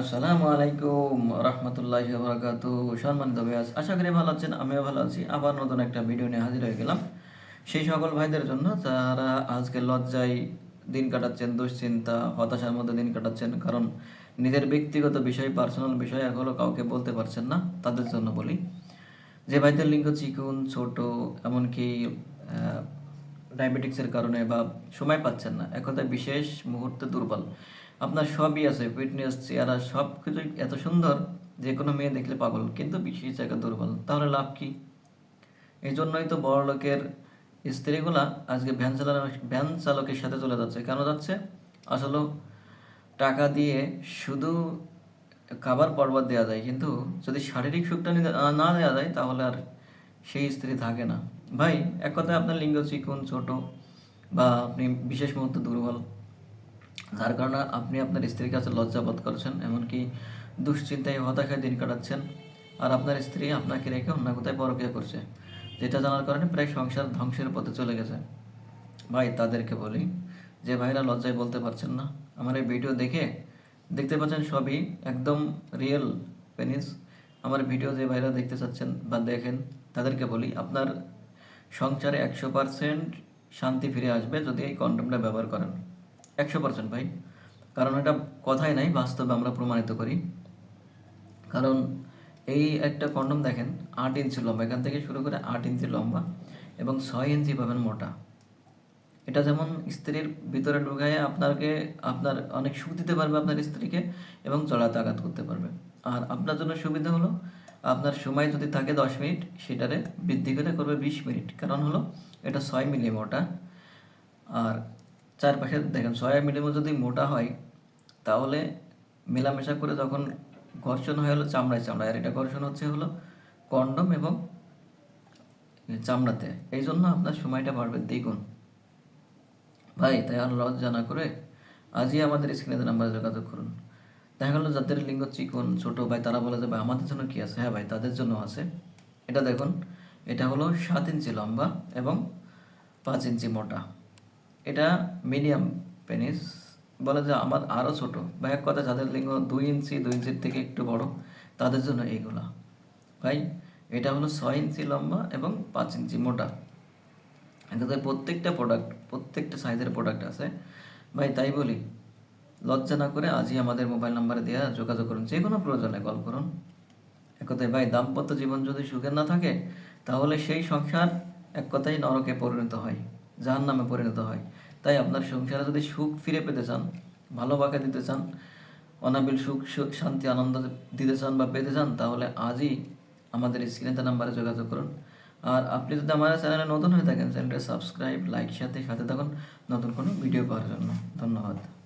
আসসালামু আলাইকুম রহমতুল্লাহ বরকাত সম্মানিত ভাইয়াস আশা করি ভালো আছেন, আমিও ভালো আছি। আবার নতুন একটা ভিডিও নিয়ে হাজির হয়ে গেলাম। সেই সকল ভাইদের জন্য যারা আজকে লজ্জায় দিন কাটাচ্ছেন, দুশ্চিন্তা, হতাশার মধ্যে দিন কাটাচ্ছেন, কারণ নিজের ব্যক্তিগত বিষয় পার্সোনাল বিষয় এখনও কাউকে বলতে পারছেন না, তাদের জন্য বলি। যে ভাইদের লিঙ্গ চিকুন, ছোট, এমনকি ডায়াবেটিক্সের কারণে বা সময় পাচ্ছেন না এক বিশেষ মুহূর্তে দুর্বল। আপনার সবই আছে ফিটনেস চেহারা সব কিছুই এত সুন্দর যে কোনো মেয়ে দেখলে পাগল, কিন্তু বিশেষ জায়গা দুর্বল। তাহলে লাভ কি? এই জন্যই তো বড় লোকের স্ত্রীগুলা আজকে ভ্যান চালানো, ভ্যান চালকের সাথে চলে যাচ্ছে। কেন যাচ্ছে? আসলে টাকা দিয়ে শুধু খাবার পর্বত দেওয়া যায়, কিন্তু যদি শারীরিক সুখটা না দেওয়া যায়, তাহলে আর সেই স্ত্রী থাকে না। ভাই, এক কথায় আপনার লিঙ্গ চিকুন, ছোট বা আপনি বিশেষ মুহূর্তে দুর্বল। যার কারণে আপনি আপনার স্ত্রীর কাছে লজ্জাবোধ করছেন, এমনকি দুশ্চিন্তায় হতাশায় দিন কাটাচ্ছেন, আর আপনার স্ত্রী আপনাকে রেখে অন্য কোথায় পরকিয়া করছে, যেটা জানার কারণে প্রায় সংসার ধ্বংসের পথে চলে গেছে। ভাই, তাদেরকে বলি, যে ভাইরা লজ্জায় বলতে পারছেন না, আমার এই ভিডিও দেখে দেখতে পাচ্ছেন সবই একদম রিয়েল পেনিস আমার ভিডিও যে ভাইরা দেখতে চাচ্ছেন বা দেখেন, তাদেরকে বলি, আপনার সংসারে একশো পার্সেন্ট শান্তি ফিরে আসবে যদি এই কন্ডমটা ব্যবহার করেন। একশো পার্সেন্ট ভাই। কারণ এটা কথাই নাই, বাস্তবে আমরা প্রমাণিত করি। কারণ এই একটা কন্ডম দেখেন, আট ইঞ্চি লম্বা, এখান থেকে শুরু করে আট ইঞ্চি লম্বা এবং ছয় ইঞ্চি পাবেন মোটা। এটা যেমন স্ত্রীর ভিতরে ঢুকায় আপনাকে আপনার অনেক সুখ দিতে পারবে আপনার স্ত্রীকে এবং জড়াতে আঘাত করতে পারবে। আর আপনার জন্য সুবিধা হলো, আপনার সময় যদি থাকে দশ মিনিট, সেটারে বৃদ্ধি করে করবে বিশ মিনিট। কারণ হলো, এটা ছয় মিলি মোটা। আর চারপাশে দেখেন ছয় মিলিমো যদি মোটা হয়, তাহলে মেলামেশা করে যখন ঘর্ষণ হয় হলো চামড়ায় চামড়ায়। আর এটা ঘর্ষণ হচ্ছে হলো কন্ডম এবং চামড়াতে। এই জন্য আপনার সময়টা বাড়বে। দ্বিগুণ। ভাই, তাই আর লজ্জা না করে আজই আমাদের স্ক্রিনে নাম্বারে যোগাযোগ করুন। দেখা গেলো যাদের লিঙ্গ চিকন, ছোট, ভাই, তারা বলে যে, ভাই, আমাদের জন্য কি আছে? হ্যাঁ ভাই, তাদের জন্য আছে। এটা দেখুন, এটা হলো সাত ইঞ্চি লম্বা এবং পাঁচ ইঞ্চি মোটা। এটা মিডিয়াম পেনিস। বলে যে আমার আরও ছোট। বা এক কথা, যাদের লিঙ্গ দুই ইঞ্চি, দুই ইঞ্চির থেকে একটু বড়, তাদের জন্য এইগুলা। ভাই, এটা হলো ছয় ইঞ্চি লম্বা এবং পাঁচ ইঞ্চি মোটা। এটাতে প্রত্যেকটা প্রোডাক্ট প্রত্যেকটা সাইজের প্রোডাক্ট আছে। ভাই, তাই বলি, লজ্জা না করে আজই আমাদের মোবাইল নাম্বারে দেওয়া যোগাযোগ করুন, যে কোনো প্রয়োজনে কল করুন। এক কথায়, ভাই, দাম্পত্য জীবন যদি সুখের না থাকে, তাহলে সেই সংসার এক কথায় নরকে পরিণত হয়। যার নামে পরিণত হয়। তাই আপনার সংসারে যদি সুখ ফিরে পেতে চান ভালোবাসা দিতে চান, অনাবিল সুখ সুখ, শান্তি, আনন্দ দিতে চান বা পেতে চান, তাহলে আজই আমাদের স্ক্রিনে নাম্বারে যোগাযোগ করুন। আর আপনি যদি আমাদের চ্যানেলে নতুন হয়ে থাকেন, চ্যানেলটা সাবস্ক্রাইব, লাইক, সাথে সাথে থাকুন। নতুন কোনো ভিডিও পাওয়ার জন্য ধন্যবাদ।